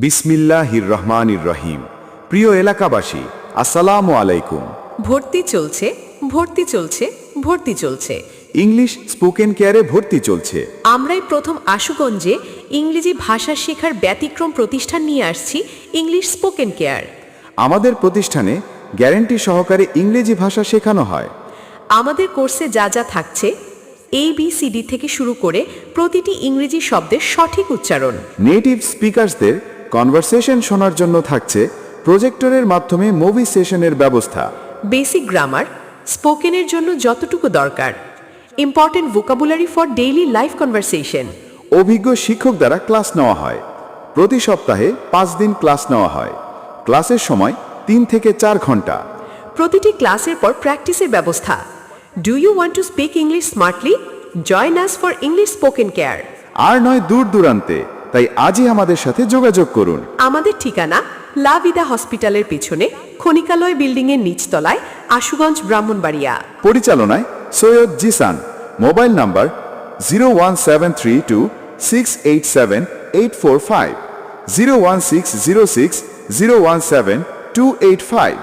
বিসমিল্লাহির রহমানির রহিম। প্রিয় এলাকাবাসী আসসালামু আলাইকুম। ভর্তি চলছে ভর্তি চলছে ভর্তি চলছে। ইংলিশ স্পোকেন কেয়ারে ভর্তি চলছে। আমরাই প্রথম আশুগঞ্জে ইংরেজি ভাষা শেখার ব্যতিক্রম প্রতিষ্ঠান নিয়ে আসছি ইংলিশ স্পোকেন কেয়ার। আমাদের প্রতিষ্ঠানে গ্যারেন্টি সহকারে ইংরেজি ভাষা শেখানো হয়। আমাদের কোর্সে যা যা থাকছে এ বি সি ডি থেকে শুরু করে প্রতিটি ইংরেজি শব্দের সঠিক উচ্চারণ। নেটিভ স্পিকার্সদের কনভারসেশন শোনার জন্য থাকছে প্রজেক্টরের মাধ্যমে মুভি সেশনের ব্যবস্থা। বেসিক গ্রামার স্পোকেনের জন্য যতটুকু দরকার। Important vocabulary for daily life conversation. অভিজ্ঞ শিক্ষক দ্বারা ক্লাস নেওয়া হয়। প্রতি সপ্তাহে পাঁচ দিন ক্লাস নেওয়া হয়। ক্লাসের সময় তিন থেকে চার ঘণ্টা। প্রতিটি ক্লাসের পর প্র্যাকটিসের ব্যবস্থা। Do you want to speak English smartly join us for English spoken care আর নয় দূর দূরান্তে। তাই আজই আমাদের সাথে যোগাযোগ করুন। আমাদের ঠিকানা লাভিদা হসপিটালের পিছনে খনিকালয় বিল্ডিং এর নিচতলায় আশুগঞ্জ ব্রাহ্মণবাড়িয়া। পরিচালনায় Syed Jisan. Mobile number zero one seven three two six eight seven eight four five. Zero one six zero six zero one seven two eight five.